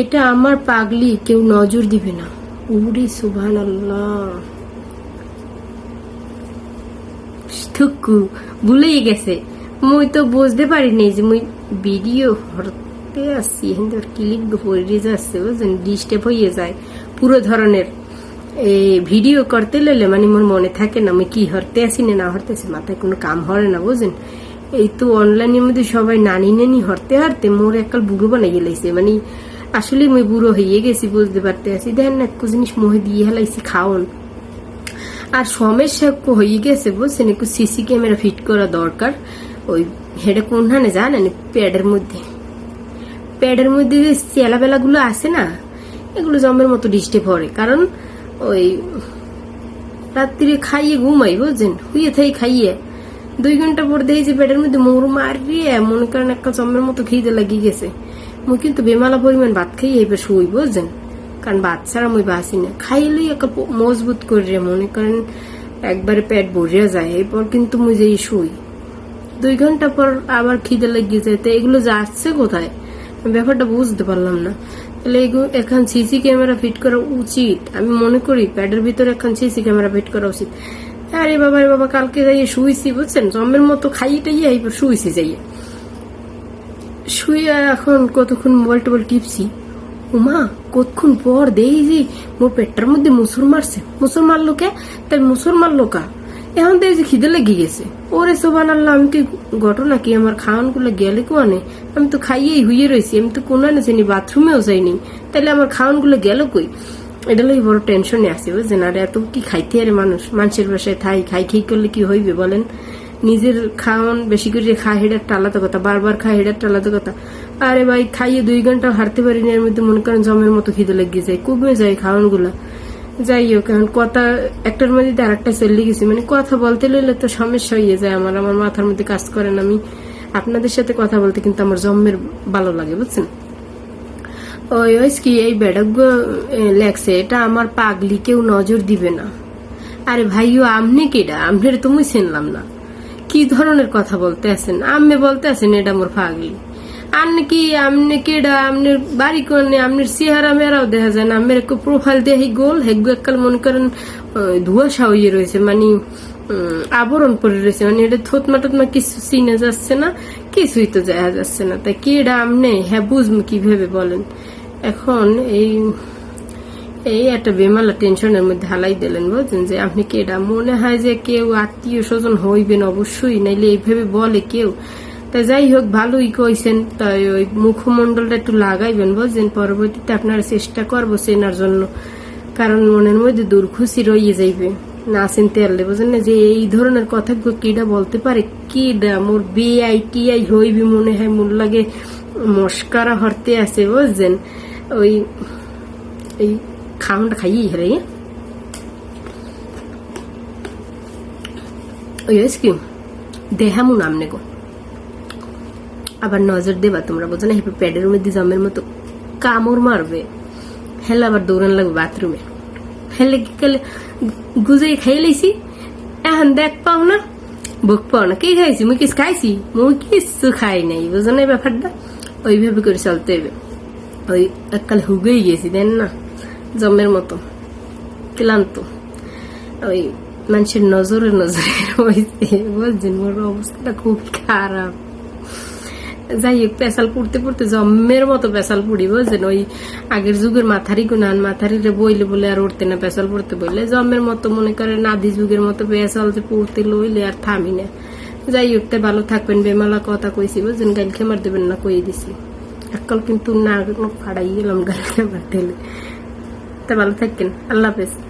এটা আমার পাগলি, কেউ নজর দিবে না। উড়ি সুভান থুকু, ভুলেই গেছে। মুই তো বুঝতে পারিনি যে মুই ভিডিও হরতে আসছি হিন্দুর ক্লিক পড়ে যাচ্ছে বুঝলেন ডিস্টার্ব হয়ে যায়। পুরো ধরনের এই ভিডিও করতে লইলে মানে মোর মনে থাকে না আমি কি হরতে আসি না না হরতে আসি মাথায় কোনো কাম হরে না বুঝলেন এই তো অনলাইনের মধ্যে সবাই নানি নানি হরতে হারতে মোর একাল বুড়ো বানাইয়ে লাইছে মানে আসলে মুই বুড়ো হয়ে গেছি বুঝতে পারতে আছি। দেখেন না একটু জিনিস মোহে দিয়ে হেলাইছি খাওন। আর সমস্যা হয়ে গেছে বুঝছেন একটু সিসি ক্যামেরা ফিট করা দরকার। ওই হেডে কোনখানে জানেন? প্যাডের মধ্যে। প্যাডের মধ্যে যে চেলাবেলা গুলো আছে না, এগুলো জমের মতো ডিস্টার্ব করে। কারণ ওই রাত্রিরে খাইয়ে ঘুমাই বুঝছেন? হুইয়ে থাই খাইয়ে। দুই ঘণ্টা পর দেখি যে মধ্যে মোর মারিয়ে মনে করেন একটা জমের মতো খিদে লাগিয়ে গেছে। মুই কিন্তু বেমালা পরিমাণ ভাত খাইয়ে এবার শুই বুঝছেন কারণ ছাড়া মুই বাসি না। খাইলেই একটা মজবুত করে মনে করেন, একবারে পেট ভরিয়া যায়। এরপর কিন্তু মুই যেই শুই। দুই ঘণ্টা পর আবার খিদে লেগে যায়। তো এগুলো যাচ্ছে কোথায়? ব্যাপারটা বুঝতে পারলাম না। তাহলে এখন সিসি ক্যামেরা ফিট করা উচিত। আমি মনে করি প্যাডের ভিতরে এখন সিসি ক্যামেরা ফিট করা উচিত। আরে বাবা, রে বাবা, কালকে যাইয়ে শুইছি, বুঝছেন? জমের মতো খাইয়ে টাইয়ে এইবার শুইছি যাইয়ে। শুয়ে এখন কতক্ষণ মোবাইল টোবাইল টিপছি? উমা, কতক্ষণ পর দেই যে মোর পেটটার মধ্যে মুসুর মারছে। মুসুর মারলো কে? তাই মুসুর মারলো কা? এখন যে খিদে লেগে গেছে। ওরে সোবান আল্লাহ আমি কি ঘটনা কি? আমার খাওয়ানগুলো গেলে কোয়ানে? আমি তো খাইয়েই হুইয়ে রয়েছি আমি তো কোনানে যাইনি, বাথরুমেও যাইনি। তাহলে আমার খাওয়ানগুলো গেল কই? এটা লাগে বড় টেনশনে আছে, বুঝছেন? আর এত কি খাইতে আরে মানুষ? মানুষের বাসায় থাই, খাই খাই করলে কি হইবে বলেন? নিজের খাওয়ান বেশি করে খা হেডে একটা আলাদা কথা। বারবার খা হেডে একটা আলাদা কথা। আরে ভাই, খাইয়ে দুই ঘণ্টা হারতে পারি না, এর মধ্যে মনে করেন জমের মতো খিদে লেগে যায়। কমে যায় খাওয়ানগুলা যাই হোক, এখন কথা একটার মধ্যে দিয়ে আরেকটা চলে গেছি। মানে কথা বলতে লইলে তো সমস্যা হয়ে যায় আমার। আমার মাথার মধ্যে কাজ করেন আমি আপনাদের সাথে কথা বলতে কিন্তু আমার জম্মের ভালো লাগে, বুঝছেন? ওই ওই কি, এই বেডক লেখছে, এটা আমার পাগলি কেউ নজর দিবে না। আরে ভাইও, আমনে কেডা? আমনের তুমি চিনলাম না। কি ধরনের কথা বলতে আছেন? আম্মে বলতে আছেন, এটা মোর পাগলি। আর নাকি আমনে কেডা আমনের বাড়ি কোনে আমনের চেহারা মেরাও দেখা যায় না। আমের একটু প্রোফাইল দিয়ে গোল, হেগু এককাল মনে করেন ধুয়াশা হয়ে রয়েছে মানে আবরণ পরে রয়েছে। মানে এটা থতমা টতমা কিছু চিনে যাচ্ছে না, কিছুই তো দেখা যাচ্ছে না। তাই কেডা আমনে হ্যাঁ বুঝব কীভাবে বলেন? এখন এই এই একটা বেমালা টেনশনের মধ্যে হালাই দিলেন। বুঝছেন যে, আপনি কেডা মনে হয় যে কেউ আত্মীয় স্বজন হইবেন অবশ্যই, নাইলে এইভাবে বলে কেউ। তা যাই হোক, ভালোই কইছেন। তাই ওই মুখমন্ডলটা একটু লাগাইবেন। বুঝছেন পরবর্তীতে আপনারা চেষ্টা করব চেনার জন্য। কারণ মনের মধ্যে দুর্খুশি রইয়ে যাইবে। না চিনতে পারলে। বুঝলেন না যে এই ধরনের কথাগুলো কিডা বলতে পারে? কিডা মোর বিআই টিআই হইবি মনে হয় মোর লাগে মস্কারা হরতে আছে। বুঝছেন ওই, এই খাওয়ানটা খাইয়ে হেরে ওই কি দেহামু নামনে গো আবার নজর দেবা তোমরা বোঝো না হিপে প্যাডের মধ্যে জমের মতো কামড় মারবে হেলে আবার দৌড়ান লাগবে বাথরুমে হেলে কি কালে গুজাই খাই লাইছি এখন দেখ পাও না বুক পাও না কি খাইছি মুই কিছু খাইছি মুই কিছু খাই নাই বুঝো না এই ব্যাপারটা ওইভাবে করে চলতে হবে ওই এককাল হুগেই গেছি দেন না জমের মতো, ক্লান্ত। ওই মানুষের নজরে নজরে হয়েছে বুঝছেন মোর অবস্থাটা খুব খারাপ। যাই হোক, পেশাল পড়তে পড়তে জম্মের মতো পেশাল পড়ি বুঝছেন ওই আগের যুগের মাথারি গুনান মাথারিরে বইলে বলে আর উঠতে না, পেশাল পড়তে বললে জম্মের মতো মনে করে নাদি যুগের মতো পেশাল যে পড়তে লইলে আর থামি না। যাই হোক তাই ভালো থাকবেন, বেমালা কথা কইছি বুঝছেন গাইল খেমার দেবেন না কই দিছি। এককাল কিন্তু না ফাড়াই গেলাম গাইল খেমার দিলে। তা ভালো থাকেন আল্লাহ হাফেজ।